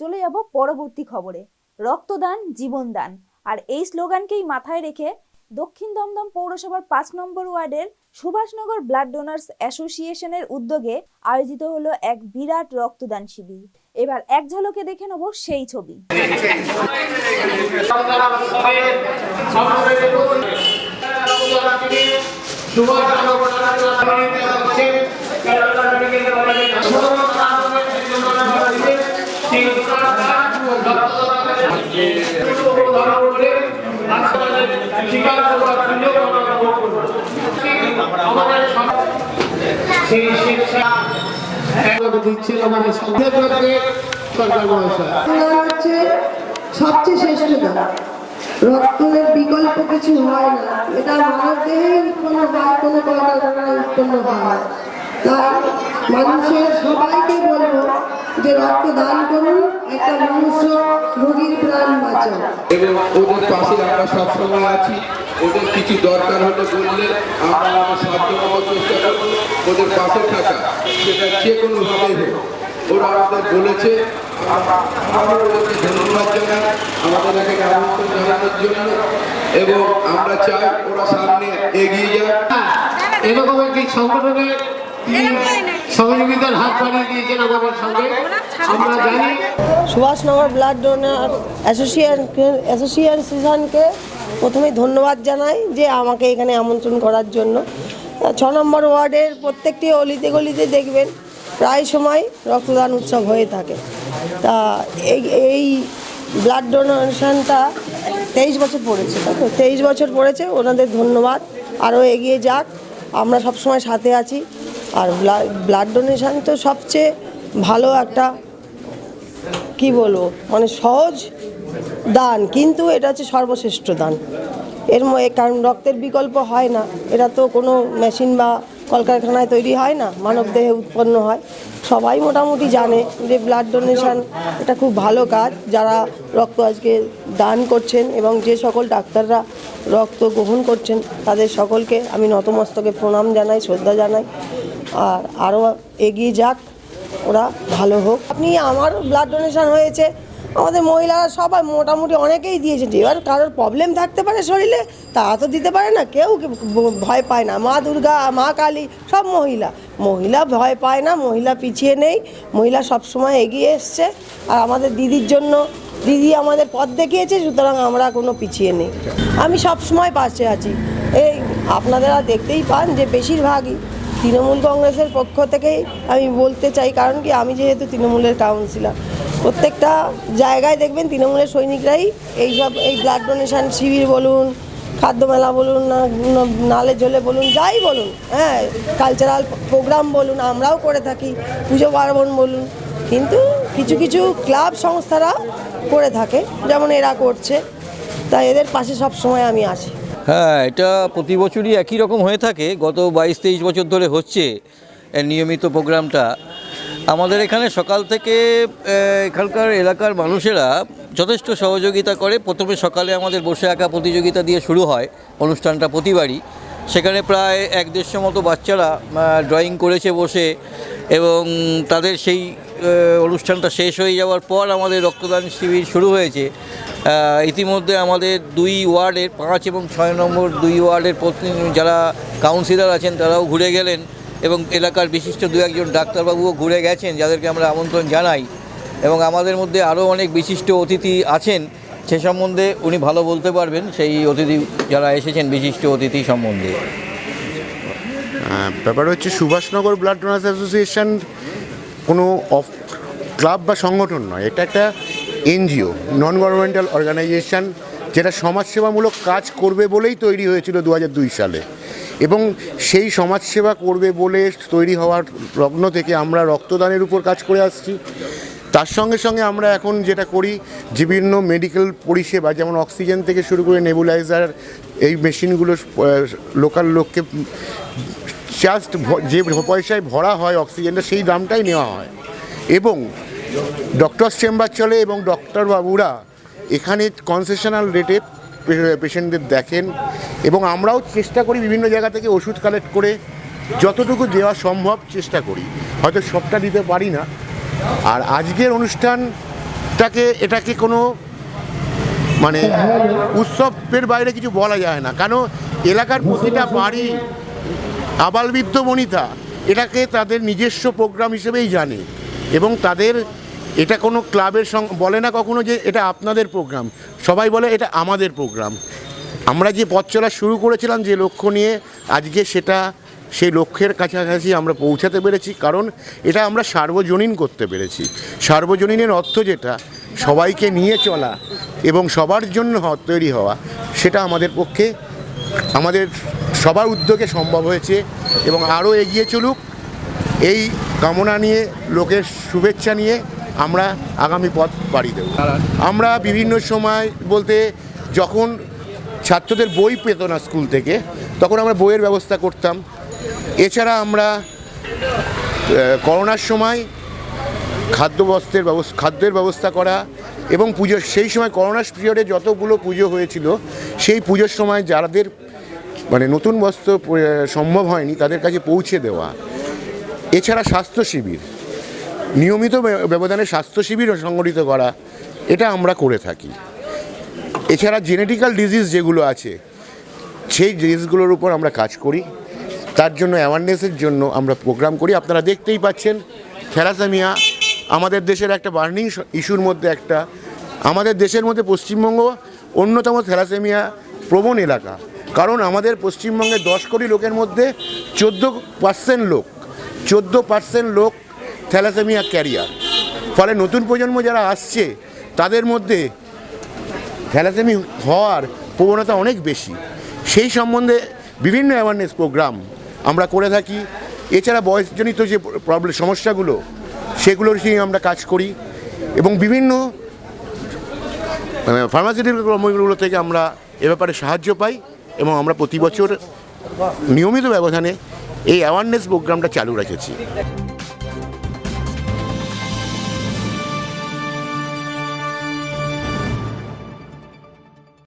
চলে যাব পরবর্তী খবরে। রক্তদান, জীবনদান। আর এই স্লোগানকেই মাথায় রেখে দক্ষিণ দমদম পৌরসভার পাঁচ নম্বর ওয়ার্ডের সুভাষনগর ব্লাড ডোনার্স অ্যাসোসিয়েশনের উদ্যোগে আয়োজিত হলো এক বিরাট রক্তদান শিবির। এবার এক ঝলকে দেখে নেব সেই ছবি। সেই শিক্ষা দিচ্ছিল আমাদের সরকার হচ্ছে সবচেয়ে শ্রেষ্ঠ রক্তের বিকল্প কিছু হয় না। এটা মানব দেহে উৎপন্ন হয়, কোনো কলকারখানায় উৎপন্ন হয় তাই মানুষের সবাইকে বলব যে রক্ত দান করুন একটা মনুষ্য রোগীর প্রাণ বাঁচাও। এবং ওদের পাশে আমরা সবসময় আছি। ওদের কিছু দরকার হলে বললে আমরা আমার সাধ্যমতো চেষ্টা করব। ওদের পাশে থাকা সেটা যে কোনোভাবে হোক। ওরা আমাদের বলেছে আমরা- আমরা ওদেরকে ধন্যবাদ জানাই। আমাদের এখানে আমন্ত্রণ জানানোর জন্য। এবং আমরা চাই ওরা সামনে এগিয়ে যাক। এরকম একটি সংগঠনে তিনি সুভাষনগর ব্লাড ডোনার অ্যাসোসিয়েশন অ্যাসোসিয়েশনকে প্রথমেই ধন্যবাদ জানাই যে আমাকে এখানে আমন্ত্রণ করার জন্য। ছ নম্বর ওয়ার্ডের প্রত্যেকটি অলিতে গলিতে দেখবেন প্রায় সময় রক্তদান উৎসব হয়ে থাকে। তা এই এই ব্লাড ডোনেশনটা তেইশ বছর পড়েছে, তাই তো? তেইশ বছর পড়েছে, ওনাদের ধন্যবাদ। আরও এগিয়ে যাক, আমরা সবসময় সাথে আছি। আর ব্লাড ডোনেশান তো সবচেয়ে ভালো একটা, কি বলব মানে সহজ দান, কিন্তু এটা হচ্ছে সর্বশ্রেষ্ঠ দান। এর কারণ রক্তের বিকল্প হয় না। এটা তো কোনো মেশিন বা কলকারখানায় তৈরি হয় না, মানব দেহে উৎপন্ন হয়। সবাই মোটামুটি জানে যে ব্লাড ডোনেশান এটা খুব ভালো কাজ, যারা রক্ত আজকে দান করছেন এবং যে সকল ডাক্তাররা রক্ত গ্রহণ করছেন, তাদের সকলকে আমি নতমস্তকে প্রণাম জানাই, শ্রদ্ধা জানাই। আর আরও এগিয়ে যাক, ওরা ভালো হোক। আপনি আমার ব্লাড ডোনেশন হয়েছে, আমাদের মহিলারা সবাই মোটামুটি অনেকেই দিয়েছে। এবার কারোর প্রবলেম থাকতে পারে শরীরে তারা তো দিতে পারে না। কেউ ভয় পায় না। মা দুর্গা, মা কালী, সব মহিলা। মহিলা ভয় পায় না, মহিলা পিছিয়ে নেই। মহিলা সবসময় এগিয়ে এসছে। আর আমাদের দিদির জন্য, দিদি আমাদের পথ দেখিয়েছে, সুতরাং আমরা কোনো পিছিয়ে নেই। আমি সব সময় পাশে আছি। এই আপনারা দেখতেই পান যে বেশিরভাগই তৃণমূল কংগ্রেসের পক্ষ থেকেই আমি বলতে চাই, কারণ কি আমি যেহেতু তৃণমূলের কাউন্সিলর প্রত্যেকটা জায়গায় দেখবেন তৃণমূলের সৈনিকরাই এইসব এই ব্লাড ডোনেশন শিবির বলুন, খাদ্য মেলা বলুন, না নালে ঝোলে বলুন, যাই বলুন হ্যাঁ কালচারাল প্রোগ্রাম বলুন, আমরাও করে থাকি, পুজো পার্বণ বলুন, কিন্তু কিছু কিছু ক্লাব সংস্থারা করে থাকে, যেমন এরা করছে, তাই এদের পাশে সব সময় আমি আছি। হ্যাঁ এটা প্রতি বছরই একই রকম হয়ে থাকে। গত বাইশ, তেইশ বছর ধরে হচ্ছে নিয়মিত প্রোগ্রামটা। আমাদের এখানে সকাল থেকে এখানকার এলাকার মানুষেরা যথেষ্ট সহযোগিতা করে। প্রথমে সকালে আমাদের বসে আঁকা প্রতিযোগিতা দিয়ে শুরু হয়, অনুষ্ঠানটা প্রতিবারই। সেখানে প্রায় এক দেড়শো মতো বাচ্চারা ড্রয়িং করেছে বসে এবং তাদের সেই অনুষ্ঠানটা শেষ হয়ে যাওয়ার পর আমাদের রক্তদান শিবির শুরু হয়েছে। ইতিমধ্যে আমাদের দুই ওয়ার্ডের পাঁচ এবং ছয় নম্বর দুই ওয়ার্ডের প্রতিনিধি যারা কাউন্সিলর আছেন, তারাও ঘুরে গেলেন এবং এলাকার বিশিষ্ট দু একজন ডাক্তারবাবুও ঘুরে গেছেন, যাদেরকে আমরা আমন্ত্রণ জানাই। এবং আমাদের মধ্যে আরও অনেক বিশিষ্ট অতিথি আছেন, সে সম্বন্ধে উনি ভালো বলতে পারবেন, সেই অতিথি যারা এসেছেন বিশিষ্ট অতিথি সম্বন্ধে। ব্যাপার হচ্ছে সুভাষনগর ব্লাড ডোনার্স অ্যাসোসিয়েশন কোনো অফ ক্লাব বা সংগঠন নয়। এটা একটা এনজিও নন গভর্নমেন্টাল অর্গানাইজেশন যেটা সমাজসেবামূলক কাজ করবে বলেই তৈরি হয়েছিল দু সালে। এবং সেই সমাজসেবা করবে বলে তৈরি হওয়ার লগ্ন থেকে আমরা রক্তদানের উপর কাজ করে আসছি। তার সঙ্গে সঙ্গে আমরা এখন যেটা করি, বিভিন্ন মেডিকেল পরিষেবা, যেমন অক্সিজেন থেকে শুরু করে নেবুলাইজার এই মেশিনগুলো লোকাল লোককে জাস্ট যে পয়সায় ভরা হয় অক্সিজেনটা, সেই দামটাই নেওয়া হয়। এবং ডক্টরস চেম্বার চলে এবং ডক্টর বাবুরা এখানে কনসেশনাল রেটে পেশেন্টদের দেখেন এবং আমরাও চেষ্টা করি বিভিন্ন জায়গা থেকে ওষুধ কালেক্ট করে যতটুকু দেওয়া সম্ভব চেষ্টা করি। হয়তো সবটা দিতে পারি না। আর আজকের অনুষ্ঠানটাকে, এটাকে কোনো মানে উৎসবের বাইরে কিছু বলা যায় না। কেন এলাকার প্রতিটা বাড়ি আবালবৃদ্ধ বনিতা, এটাকে তাদের নিজস্ব প্রোগ্রাম হিসেবেই জানে এবং তাদের এটা কোনো ক্লাবের বলে না কখনো যে এটা আপনাদের প্রোগ্রাম সবাই বলে এটা আমাদের প্রোগ্রাম আমরা যে পথ চলা শুরু করেছিলাম যে লক্ষ্য নিয়ে, আজকে সেটা, সেই লক্ষ্যের কাছাকাছি আমরা পৌঁছাতে পেরেছি। কারণ এটা আমরা সার্বজনীন করতে পেরেছি। সার্বজনীনের অর্থ যেটা, সবাইকে নিয়ে চলা এবং সবার জন্য তৈরি হওয়া, সেটা আমাদের পক্ষে, আমাদের সবার উদ্যোগে সম্ভব হয়েছে এবং আরও এগিয়ে চলুক। এই কামনা নিয়ে, লোকের শুভেচ্ছা নিয়ে আমরা আগামী পথ পাড়ি দেব। আমরা বিভিন্ন সময় বলতে যখন ছাত্রদের বই পেত না স্কুল থেকে, তখন আমরা বইয়ের ব্যবস্থা করতাম। এছাড়া আমরা করোনার সময় খাদ্য বস্ত্রের ব্যবস্থা, খাদ্যের ব্যবস্থা করা এবং পুজো সেই সময় করোনার পিরিয়ডে যতগুলো পুজো হয়েছিল, সেই পুজোর সময় যাদের মানে নতুন বস্ত্র সম্ভব হয়নি, তাদের কাছে পৌঁছে দেওয়া। এছাড়া স্বাস্থ্য শিবির, নিয়মিত ব্যবধানে স্বাস্থ্য শিবির সংগঠিত করা, এটা আমরা করে থাকি। এছাড়া জেনেটিক্যাল ডিজিজ যেগুলো আছে, সেই ডিজিজগুলোর উপর আমরা কাজ করি। তার জন্য অ্যাওয়ারনেসের জন্য আমরা প্রোগ্রাম করি। আপনারা দেখতেই পাচ্ছেন, থ্যালাসেমিয়া, আমাদের দেশের একটা বার্নিং ইস্যুর মধ্যে একটা, আমাদের দেশের মধ্যে পশ্চিমবঙ্গ অন্যতম থ্যালাসেমিয়া প্রবণ এলাকা। কারণ আমাদের পশ্চিমবঙ্গের দশ কোটি লোকের মধ্যে চোদ্দ পার্সেন্ট লোক, চোদ্দ পার্সেন্ট লোক থ্যালাসেমিয়া ক্যারিয়ার। ফলে নতুন প্রজন্ম যারা আসছে, তাদের মধ্যে থ্যালাসেমি হওয়ার প্রবণতা অনেক বেশি। সেই সম্বন্ধে বিভিন্ন অ্যাওয়ারনেস প্রোগ্রাম আমরা করে থাকি। এছাড়া বয়সজনিত যে প্রবলেম সমস্যাগুলো, সেগুলোর নিয়ে আমরা কাজ করি এবং বিভিন্ন ফার্মাসিউটিক্যাল কর্মগুলো থেকে আমরা এ ব্যাপারে সাহায্য পাই। এবং আমরা প্রতি বছর নিয়মিত ব্যবধানে এই অ্যাওয়ারনেস প্রোগ্রামটা চালু রেখেছি।